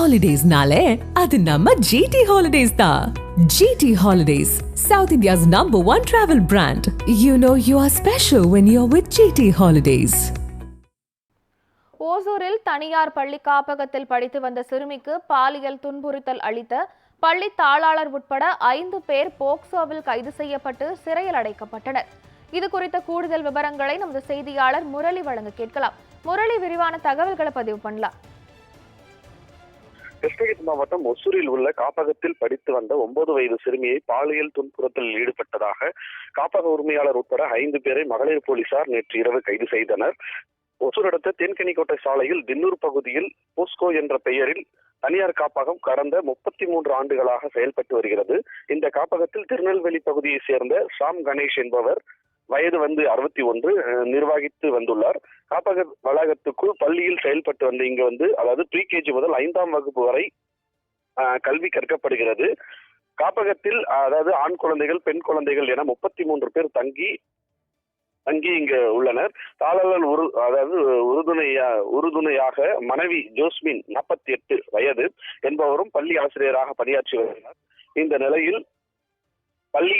ஹாலிடேஸ்னாலே அது நம்ம ஜிடி ஹாலிடேஸ் தான் GT holidays south India's number one travel brand you know you are special when you are with GT holidays ஓசூரில் தனியார் பள்ளி காப்பகத்தில் படித்து வந்த சிறுமிக்கு பாலியல் துன்புறுத்தல் அளித்த பள்ளி தாளாளர் உட்பட ஐந்து பேர் போக்சோவில் கைது செய்யப்பட்டு சிறையில் அடைக்கப்பட்டனர். இது குறித்த கூடுதல் விவரங்களை நமது செய்தியாளர் முரளி வழங்க கேட்கலாம். முரளி விரிவான தகவல்களை பதிவு பண்ணலாம். கிருஷ்ணகிரி மாவட்டம் ஒசூரில் உள்ள காப்பகத்தில் படித்து வந்த ஒன்பது வயது சிறுமியை பாலியல் துன்புறுத்தலில் ஈடுபட்டதாக காப்பக உரிமையாளர் உட்பட ஐந்து பேரை மகளிர் போலீசார் நேற்று இரவு கைது செய்தனர். ஒசூர் அடுத்த தென்கனிக்கோட்டை சாலையில் தின்னூர் பகுதியில் போஸ்கோ என்ற பெயரில் தனியார் காப்பகம் கடந்த முப்பத்தி மூன்று ஆண்டுகளாக செயல்பட்டு வருகிறது. இந்த காப்பகத்தில் திருநெல்வேலி பகுதியை சேர்ந்த சாம் கணேஷ் என்பவர் வயது வந்து அறுபத்தி ஒன்று நிர்வகித்து வந்துள்ளார். காப்பக வளாகத்துக்குள் பள்ளியில் செயல்பட்டு வந்த இங்க வந்து அதாவது ப்ரீ கேஜி முதல் ஐந்தாம் வகுப்பு வரை கல்வி கற்கப்படுகிறது. காப்பகத்தில் அதாவது ஆண் குழந்தைகள் பெண் குழந்தைகள் என முப்பத்தி மூன்று பேர் தங்கி தங்கி இங்க உள்ளனர். தாளர்கள் உரு அதாவது உறுதுணையா உறுதுணையாக மனைவி ஜோஸ்மின் நாற்பத்தி எட்டு வயது என்பவரும் பள்ளி ஆசிரியராக பணியாற்றி வருகிறார். இந்த நிலையில் பள்ளி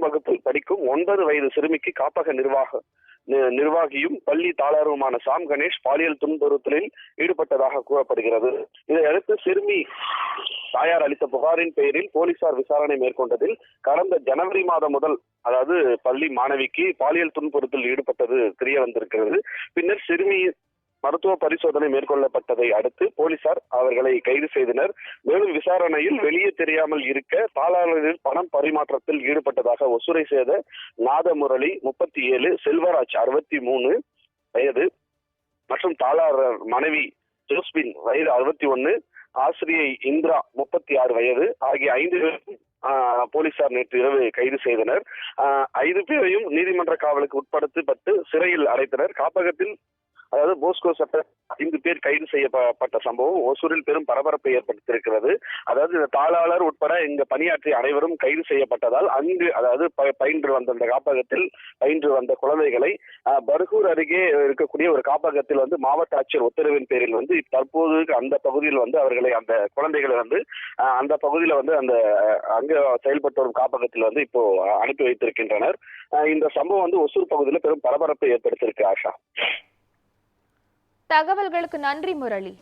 வகுப்பில் படிக்கும் ஒன்பது வயது சிறுமிக்கு காப்பக நிர்வாக நிர்வாகியும் பள்ளி தாளருமான சாம் கணேஷ் பாலியல் துன்புறுத்தலில் ஈடுபட்டதாக கூறப்படுகிறது. இதையடுத்து சிறுமி தாயார் அளித்த புகாரின் பெயரில் போலீசார் விசாரணை மேற்கொண்டதில் கடந்த ஜனவரி மாதம் முதல் அதாவது பள்ளி மாணவிக்கு பாலியல் துன்புறுத்தல் ஈடுபட்டது தெரிய வந்திருக்கிறது பின்னர் சிறுமி மருத்துவ பரிசோதனை மேற்கொள்ளப்பட்டதை அடுத்து போலீசார் அவர்களை கைது செய்தனர். மேலும் விசாரணையில் வெளியே தெரியாமல் இருக்க பாலாளரில் பணம் பரிமாற்றத்தில் ஈடுபட்டதாக ஒசுரை செய்த நாதமுரளி முப்பத்தி ஏழு செல்வராஜ் அறுபத்தி மூணு வயது மற்றும் தாளாளர் மனைவி ஜோஸ்பின் வயது அறுபத்தி ஒன்னு ஆசிரியை இந்திரா முப்பத்தி ஆறு வயது ஆகிய ஐந்து பேரும் ஆஹ், போலீசார் நேற்று இரவு கைது செய்தனர். ஆஹ், ஐந்து பேரையும் நீதிமன்ற காவலுக்கு உட்படுத்தப்பட்டு சிறையில் அடைத்தனர். காப்பகத்தில் அதாவது போஸ்கோ சட்ட ஐந்து பேர் கைது செய்யப்பட்ட சம்பவம் ஒசூரில் பெரும் பரபரப்பை ஏற்படுத்தியிருக்கிறது. அதாவது இந்த தாளாளர் உட்பட இங்க பணியாற்றிய அனைவரும் கைது செய்யப்பட்டதால் அங்கு அதாவது ப- பயின்று வந்த அந்த காப்பகத்தில் பயின்று வந்த குழந்தைகளை பர்கூர் அருகே இருக்கக்கூடிய ஒரு காப்பகத்தில் வந்து மாவட்ட ஆட்சியர் உத்தரவின் பேரில் வந்து தற்போது அந்த பகுதியில் வந்து அவர்களை அந்த குழந்தைகளை வந்து அந்த பகுதியில வந்து அந்த அஹ், அங்க செயல்பட்டு வரும் காப்பகத்தில் வந்து இப்போ அனுப்பி வைத்திருக்கின்றனர். இந்த சம்பவம் வந்து ஒசூர் பகுதியில் பெரும் பரபரப்பை ஏற்படுத்தியிருக்கு ஆஷா. தகவல்களுக்கு நன்றி முரளி.